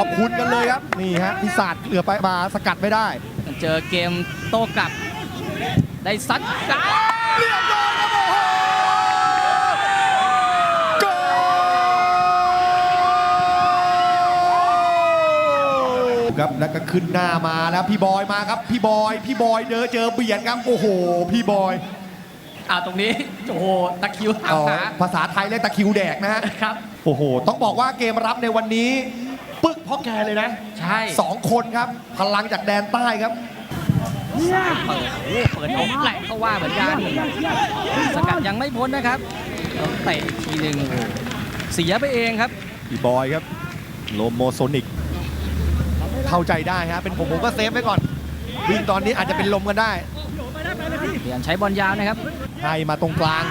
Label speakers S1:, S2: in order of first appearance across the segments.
S1: อบคุณกันเลยครับนี่ฮะพิศาจเหลือไปมาสกัดไม่ได้
S2: เจอเกมโต้กลับ ได้ซัดกา
S1: เรียบร้อยครับโอ้โหโกลครับแล้วก็ขึ้นหน้ามาแล้วพี่บอยมาครับ พี่บอย พี่บอยเจอเจอเบียดครับโอ้โห พี่บอย
S2: อ่าตรงนี้โอ้โหตะคริวถาม
S1: อ๋อ
S2: หา
S1: ภาษาไทยเรียกตะคริวแดกนะฮะ
S2: ครับ
S1: โอ้โห ต้องบอกว่าเกมรับในวันนี้ ปึ๊กเพ่อแกเลยนะ
S2: ใช่
S1: สองคนครับ พลังจากแดนใต้ครับ
S2: เปิดโอ้โหเปิดอกแหลกเขาว่าเหมือนกันสกัดยังไม่พ้นนะครับแล้วเตะอีกทีหนึ่งโอ้โหเสียไปเองครับ
S1: พี่บอยครับ โลโมโซนิก เข้าใจได้ฮะเป็นผมผมก็เซฟไว้ก่อน วิ่งตอนนี้อาจจะเป็นลมกันได้
S2: เปลี่ยนใช้บอลยาวนะครับ
S1: ให้มาตรงกลาง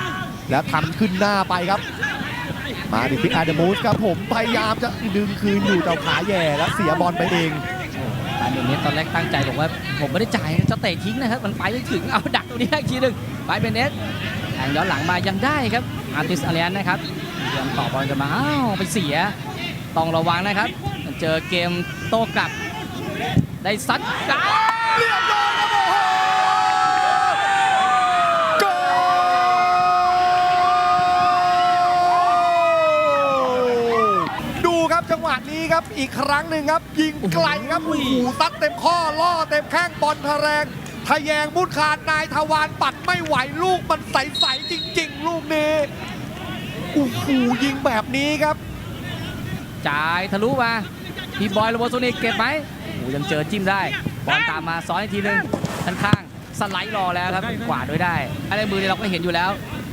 S1: แล้วทำขึ้นหน้าไปครับ มาดิฟิกอาเดมูสครับผมพยายามจะดึงคืนอยู่แต่ขาแย่แล้วเสียบอลไปเอง
S2: บาเดนเนสตอนแรกตั้งใจบอกว่าผมไม่ได้จ่ายจะเตะทิ้งนะครับมันไปไม่ถึงเอาดักตรงนี้อีกทีหนึ่งบาเดนเนสแทงย้อนหลังมายังได้ครับอาร์ติสอารียนนะครับพยายมต่อบอลกันมาอ้าวไปเสียต้องระวังนะครับ เจอเกมโต้กลับได้ซัดกา
S1: เรียบร้อยครับโอ้โหโกลดูครับจังหวะนี้ ครับ อีกครั้งหนึ่งครับ ยิงไกลครับโอ้โหซัดเต็มข้อล่อเต็มแข้งบอลทะแรงทะแยงมุดคานนายทวารปัดไม่ไหวลูกมันใสๆจริง ๆ ลูกนี้โอ้โหยิงแบบนี้ครับ
S2: จ่ายทะลุมาพี่บอยโรโบโซนิกเก็บไหมโอ้โหยังเจอจิ้มได้บอลตามมาซ้อนอีกทีหนึงด้านข้างสไลด์รอแล้วครับขวาด้วยได้อะไรมือเนี่ยเราก็เห็นอยู่แล้ว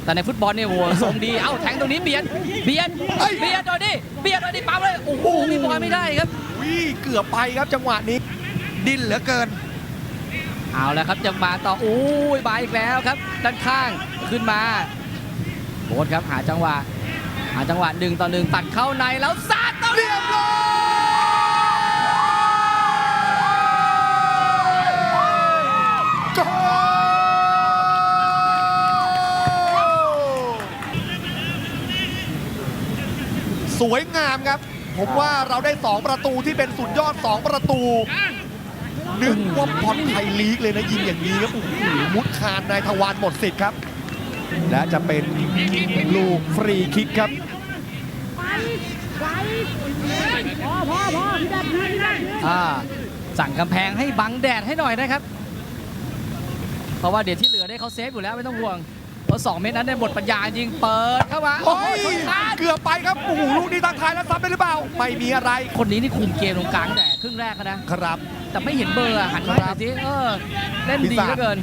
S2: แต่ในฟุตบอลเนี่ยโอ้โหทรงดี เอ้าแทงตรงนี้เบียด เบียด
S1: เอ้ย
S2: เบียดหน่อยดิเบียดหน่อยดิปั๊มเลย โอ้โหพี่บอยไม่ได้ครับ
S1: วิเกือบไปครับจังหวะนี้ ดิ้นเหลือเกิน
S2: เอาแล้วครับจะมาต่อโอ้ยบายอีกแล้วครับ ด้านข้างขึ้นมาโบสครับหาจังหวะ หาจังหวะหนึ่งต่อหนึ่งตัดเข้าในแล้วซาดต่อ
S1: เรียบร้อย วยงามครับ ผมว่าเราได้ 2 ประตูที่เป็นสุดยอด 2 ประตู นึกว่าบอลไทยลีกเลยนะยิงอย่างนี้ครับโอ้โหมุดคานนายทวารหมดสิทธิ์ครับ และจะเป็นลูกฟรีคิกครับ
S2: อ่าสั่งกำแพงให้บังแดดให้หน่อยนะครับ เพราะว่าเดี๋ยวที่เหลือได้เขาเซฟอยู่แล้วไม่ต้องห่วง เพราะสองเมตรนั้นได้หมดปัญญาจริงเปิดเข้ามา
S1: โอ้
S2: โอ้
S1: ย
S2: ยชนคาน
S1: เกือบไปครับโอ้โหลูกนี้ตั้งท้ายแล้วซับได้หรือเปล่า ไม่มีอะไร
S2: คนนี้นี่คุมเกมตรงกลางแต่ครึ่งแรกแล้วนะ
S1: ครับ
S2: แต่ไม่เห็นเบอร์อะหันมาหน่อยสิเออเล่นดีเหลือเกิน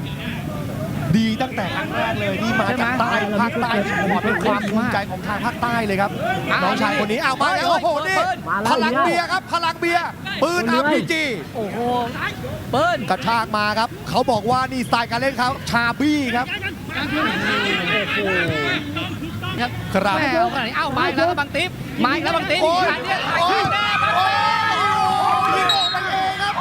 S1: ดีตั้งแต่ครั้งแรกเลยนี่มาจากใต้ภาคใต้ขอเป็นความภูมิใจของทางภาคใต้เลยครับ
S2: อ้าว
S1: น้องชายคนนี้เอามาแล้ว
S2: เฮ้
S1: โอ้
S2: ย
S1: โหนี่
S2: เปิด
S1: พลังเบียร์ครับพลังเบียร์ปืนอาร์พีจี
S2: โอ้โหเปิ้ล
S1: กระชากมาครับ เขาบอกว่านี่สไตล์การเล่นเขาชาบี้ครับ
S2: ครับ
S1: ครับ
S2: แม่เอาขนาดนี้เอ้ามาอีกแล้วครับบังติ๊บมาอีกแล้วบังติ๊บ
S1: โอ้ย
S2: ขนาเนี้ย
S1: โอ้ย
S2: แน่บัง
S1: โอ้
S2: ติ๊
S1: ย
S2: บ
S1: โอ้ยยิงออกไปเองครับ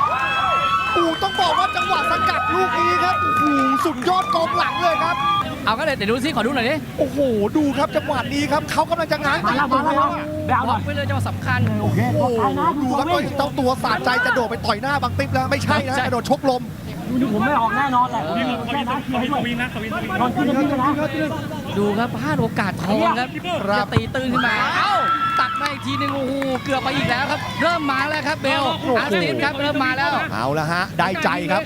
S1: อูต้องบอกว่าจังหวะสกัดลูกนี้ครับโอ้โหสุดยอดกองหลังเลยครับ
S2: เอาก็เลยเดี๋ยวดูซิขอดูหน่อยดิ
S1: โอ้โห ดูครับจังหวะนี้ครับเขากำลังจะง้าง
S3: มาแล้วมาแล้วไปเอาห
S2: ล็
S3: น่
S2: อ
S3: อย
S2: กไปเลยจังหวะสำคัญ
S3: โอเค
S1: โอ้โหดูครับว่าเจ้าตัวสาดใจจะโดดไปต่อยหน้าบังติ๊บแล้วไม่ใช่นะ
S2: ใช่
S1: กระโดดชกลม
S3: ดูนี่ผมไม่ออกแน่นอนแหละผมมีแค่นะเคลียร์ให้ด้วยนอนขึ้นขึ้นนะ
S2: ดูครับพลาดโอกาสทองครับ
S1: ครับ
S2: จะตีตื้นขึ้นมาเอ้าตัดมาอีกทีหนึงโอ้โหเกือบไปอีกแล้วครับ เริ่มมาแล้วครับเบลอาร์ติสครับเริ่มมาแล้ว
S1: เอาละฮะได้ใจครับ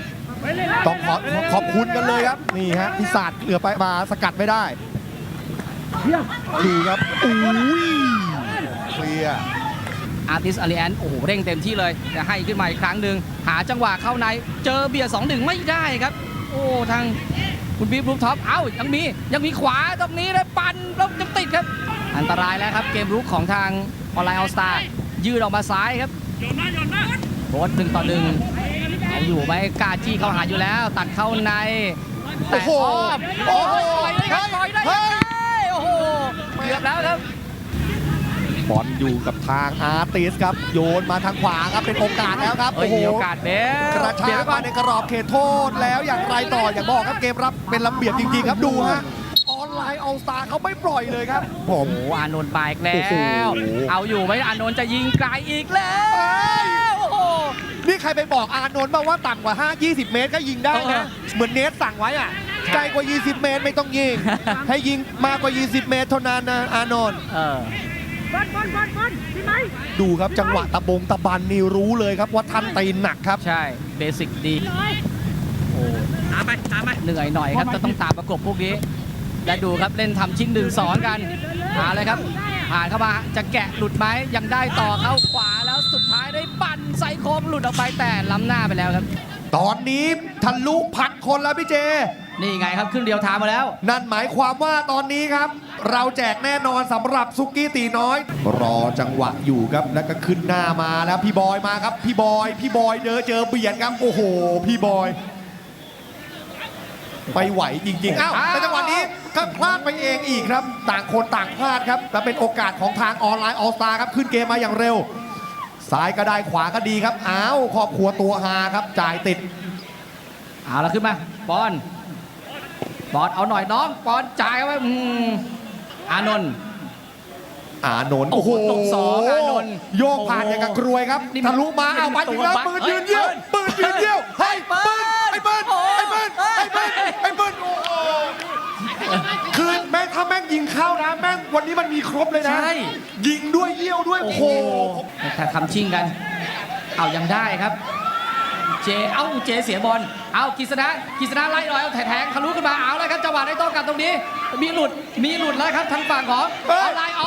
S1: ต้องขอขอขอบคุณกันเลยครับนี่ฮะพิศาจเหลือไปมาสกัดไม่ได้ดูครับอุ้ยเคลียร์
S2: อาร์ติสอารีแอนโอ้โหเร่งเต็มที่เลยจะให้ขึ้นมาอีกครั้งหนึ่งหาจังหวะเข้าในเจอเบียร์สองหนึ่งไม่ได้ครับ โอ้ทางคุณบีบลูกท็อปเอ้ายังมียังมีขวาตรงนี้เลยปั่นแล้วยังติดครับ อันตรายแล้วครับเกมรุกของทางออนไลน์ออสตายืดออกมาซ้ายครับโบสหนึ่งต่อหนึ่งเอาอยู่ไหมกล้าจี้เข้าหาอยู่แล้ว ตัดเข้าใน
S1: โอ้
S2: แต่
S1: โห
S2: อ้อม
S1: โอ้โห
S2: ต่อยได้ครับต่อยได้
S1: เฮ้ย
S2: โอ้โหเกือบแล้วครับ
S1: บอลอยู่กับทางอาร์ติสครับ โยนมาทางขวาครับเป็นโอกาสแล้วครับ
S2: เอ้ย
S1: โอ้โห
S2: มีโอกาสเบล
S1: กระชากมาในกรอบเขตโทษแล้วอย่างไรต่ออย่างบอกครับเกมรับเป็นระเบียบจริงๆครับดูฮะออนไลน์ออลสตาเขาไม่ปล่อยเลยครับ ผม
S2: โอ้โหอานนท์มาอีกแล้
S1: โอ้โห
S2: วเอาอยู่ไหมอานนท์จะยิงไกลอีกแล้ว
S1: เอ้ยรไปบอกอานนท์บ้างว่าต่ำกว่า 5 20 เมตรก็ยิงได้
S2: เออ
S1: นะเหมือนเนสสั่งไว้อะไกลกว่า 20 เมตรไม่ต้องยิง ให้ยิงมากกว่า 20 เมตรเท่านั้นนะอานนท์
S2: เออ
S1: ดูครับจังหวะตะบงตะบันนี่รู้เลยครับว่าท่านตีนหนักครับ
S2: ใช่เบสิกดีโอ้ตามไปตามไปเหนื่อยหน่อยครับจะต้องตามประกบพวกนี้และดูครับเล่นทำชิงหนึ่งสอนกันมาเลยครับผ่านเข้ามาจะแกะหลุดไหมยังได้ต่อเข้าขวาแล้วสุดท้ายได้ปั่นใส่โค้งหลุดออกไปแต่ล้ำหน้าไปแล้วครับ
S1: ตอนนี้ทะลุพันคนแล้วพี่เจ
S2: นี่ไงครับขึ้นเดียวทางมาแล้ว
S1: นั่นหมายความว่าตอนนี้ครับ เราแจกแน่นอนสำหรับซุกี้ตีน้อย รอจังหวะอยู่ครับแล้วก็ขึ้นหน้ามาแล้วพี่บอยมาครับ พี่บอยพี่บอยเจอเจอเบียดครับโอ้โห พี่บอยไปไหวจริงๆอ้าว
S2: อ้าว
S1: แต่จังหวะนี้ก็พลาดไปเองอีกครับ ต่างคนต่างพลาดครับและเป็นโอกาสของทางออนไลน์ออสตาครับขึ้นเกมมาอย่างเร็วซ้ายก็ได้ขวาก็ดีครับอ้าวครอบครัวตัวฮาครับจ่ายติด
S2: เอาละขึ้นมาปอนปอนเอาหน่อยน้องปอนจ่ายเอาไว้อืม อานนท์
S1: อานนท์
S2: โอ้โหตกสองอานนท์
S1: โยกผ่านอย่างกับกรวยครับ
S2: นี่มัน
S1: ทะลุมาเอาไปถึงแล้ว
S2: ตัวบั๊ก
S1: ปืนยืนเยี่ยว
S2: เฮ้ย
S1: ปืนยืนเยี่ยวให้
S2: เปิ้
S1: ปื
S2: ล
S1: นไอ้ปืน
S2: โอ้
S1: ไอ้ปืนไอ้ปืน
S2: เฮ้ย
S1: ไอ้ปืนโอ้โหคือแม่งถ้าแม่งยิงเข้านะแม่งวันนี้มันมีครบเลยนะ
S2: ใช่
S1: ยิงด้วยเยี่ยวด้วย
S2: โอ้
S1: โอ้
S2: โห
S1: โห
S2: ถ้าทำชิงกัน เอายังได้ครับ เจ เอ้าเจเสียบอล เอากิษณะกิษณะไล่ลอยเอาแทงทะลุขึ้นมา เอาเลยครับจังหวะได้โต้กลับตรงนี้ มีหลุด มีหลุดแล้วครับทางฝั่งของ
S1: เอ้ย
S2: เอาไลน์อ